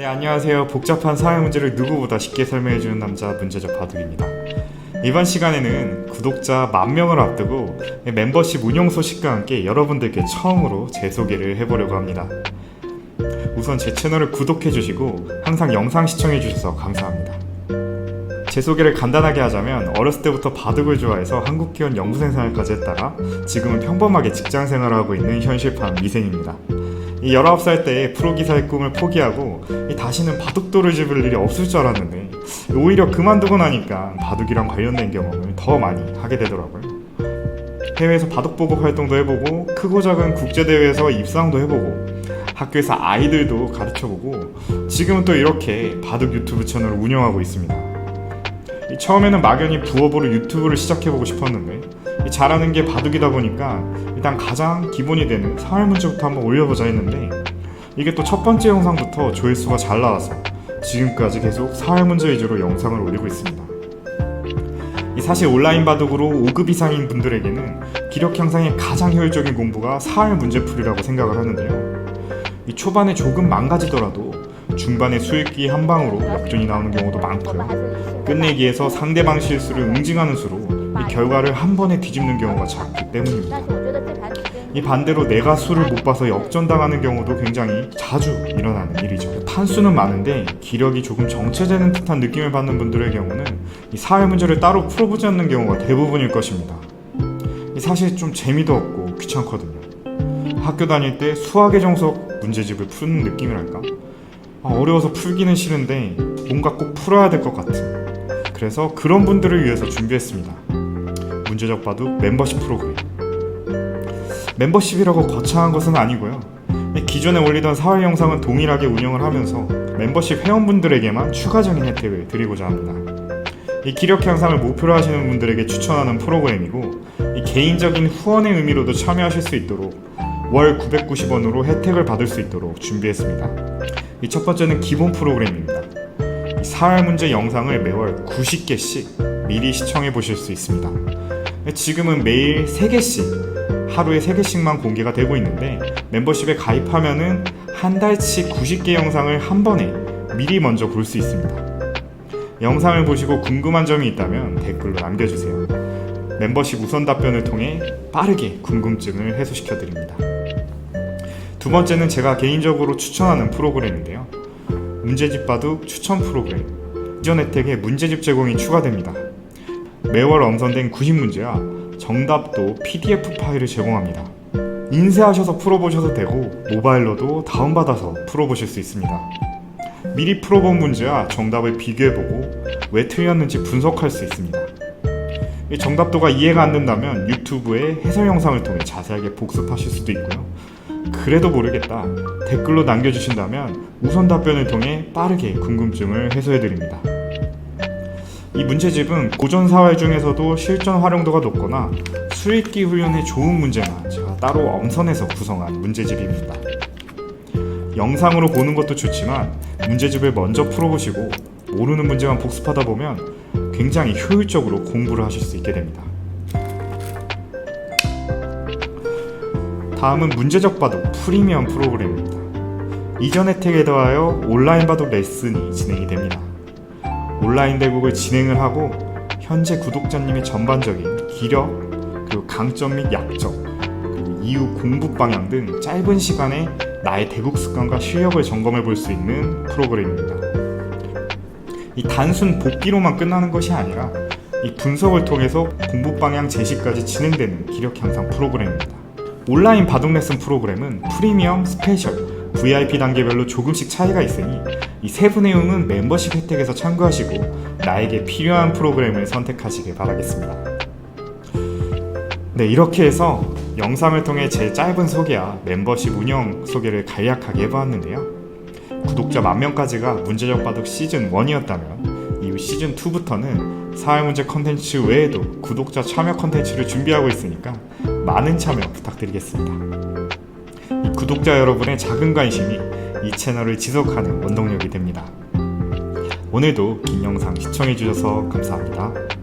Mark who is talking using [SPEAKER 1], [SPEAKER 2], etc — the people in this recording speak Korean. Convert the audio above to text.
[SPEAKER 1] 네 안녕하세요. 복잡한 사회 문제를 누구보다 쉽게 설명해주는 남자 문제적 바둑입니다. 이번 시간에는 구독자 만 명을 앞두고 멤버십 운영 소식과 함께 여러분들께 처음으로 제 소개를 해보려고 합니다. 우선 제 채널을 구독해주시고 항상 영상 시청해주셔서 감사합니다. 제 소개를 간단하게 하자면 어렸을 때부터 바둑을 좋아해서 한국 기원 연구생 생활까지 했다가 지금은 평범하게 직장 생활을 하고 있는 현실판 미생입니다 이 19살 때 프로기사의 꿈을 포기하고 이 다시는 바둑돌을 집을 일이 없을 줄 알았는데 오히려 그만두고 나니까 바둑이랑 관련된 경험을 더 많이 하게 되더라고요. 해외에서 바둑 보고 활동도 해보고 크고 작은 국제대회에서 입상도 해보고 학교에서 아이들도 가르쳐보고 지금은 또 이렇게 바둑 유튜브 채널을 운영하고 있습니다. 이 처음에는 막연히 부업으로 유튜브를 시작해보고 싶었는데 이 잘하는 게 바둑이다 보니까 일단 가장 기본이 되는 사활 문제부터 한번 올려보자 했는데 이게 또 첫 번째 영상부터 조회수가 잘 나와서 지금까지 계속 사활 문제 위주로 영상을 올리고 있습니다. 이 사실 온라인 바둑으로 5급 이상인 분들에게는 기력 향상에 가장 효율적인 공부가 사활 문제풀이라고 생각을 하는데요. 이 초반에 조금 망가지더라도 중반에 수익기 한 방으로 역전이 나오는 경우도 많고요. 끝내기에서 상대방 실수를 응징하는 수로 이 결과를 한 번에 뒤집는 경우가 작기 때문입니다. 이 반대로 내가 수를 못 봐서 역전당하는 경우도 굉장히 자주 일어나는 일이죠. 판수는 많은데 기력이 조금 정체되는 듯한 느낌을 받는 분들의 경우는 이 사회 문제를 따로 풀어보지 않는 경우가 대부분일 것입니다. 이 사실 좀 재미도 없고 귀찮거든요. 학교 다닐 때 수학의 정석 문제집을 푸는 느낌이랄까? 아, 어려워서 풀기는 싫은데 뭔가 꼭 풀어야 될 것 같은. 그래서 그런 분들을 위해서 준비했습니다. 문제적 바둑 멤버십 프로그램. 멤버십이라고 거창한 것은 아니고요. 기존에 올리던 사회 영상은 동일하게 운영을 하면서 멤버십 회원분들에게만 추가적인 혜택을 드리고자 합니다. 이 기력 향상을 목표로 하시는 분들에게 추천하는 프로그램이고 이 개인적인 후원의 의미로도 참여하실 수 있도록 월 990원으로 혜택을 받을 수 있도록 준비했습니다. 이 첫 번째는 기본 프로그램입니다. 이 사회 문제 영상을 매월 90개씩 미리 시청해 보실 수 있습니다. 지금은 매일 3개씩 하루에 3개씩만 공개가 되고 있는데 멤버십에 가입하면은 한 달치 90개 영상을 한 번에 미리 먼저 볼 수 있습니다. 영상을 보시고 궁금한 점이 있다면 댓글로 남겨주세요. 멤버십 우선 답변을 통해 빠르게 궁금증을 해소시켜 드립니다. 두 번째는 제가 개인적으로 추천하는 프로그램인데요. 문제집 바둑 추천 프로그램. 이전 혜택에 문제집 제공이 추가됩니다. 매월 엄선된 90문제와 정답도 PDF 파일을 제공합니다. 인쇄하셔서 풀어보셔도 되고 모바일로도 다운받아서 풀어보실 수 있습니다. 미리 풀어본 문제와 정답을 비교해보고 왜 틀렸는지 분석할 수 있습니다. 이 정답도가 이해가 안 된다면 유튜브에 해설 영상을 통해 자세하게 복습하실 수도 있고요. 그래도 모르겠다. 댓글로 남겨주신다면 우선 답변을 통해 빠르게 궁금증을 해소해드립니다. 이 문제집은 고전 사회 중에서도 실전 활용도가 높거나 수익기 훈련에 좋은 문제만 제가 따로 엄선해서 구성한 문제집입니다. 영상으로 보는 것도 좋지만 문제집을 먼저 풀어보시고 모르는 문제만 복습하다 보면 굉장히 효율적으로 공부를 하실 수 있게 됩니다. 다음은 문제적 바둑 프리미엄 프로그램입니다. 이전 혜택에 더하여 온라인 바둑 레슨이 진행이 됩니다. 온라인 대국을 진행을 하고 현재 구독자님의 전반적인 기력 그리고 강점 및 약점 그리고 이후 공부 방향 등 짧은 시간에 나의 대국 습관과 실력을 점검해 볼 수 있는 프로그램입니다. 이 단순 복기로만 끝나는 것이 아니라 이 분석을 통해서 공부 방향 제시까지 진행되는 기력 향상 프로그램입니다. 온라인 바둑 레슨 프로그램은 프리미엄, 스페셜, VIP 단계별로 조금씩 차이가 있으니 이 세부 내용은 멤버십 혜택에서 참고하시고 나에게 필요한 프로그램을 선택하시길 바라겠습니다. 네, 이렇게 해서 영상을 통해 제 짧은 소개와 멤버십 운영 소개를 간략하게 해보았는데요. 구독자 만 명까지가 문제적 바둑 시즌 1이었다면 이후 시즌 2부터는 사회 문제 컨텐츠 외에도 구독자 참여 컨텐츠를 준비하고 있으니까 많은 참여 부탁드리겠습니다. 이 구독자 여러분의 작은 관심이 이 채널을 지속하는 원동력이 됩니다. 오늘도 긴 영상 시청해주셔서 감사합니다.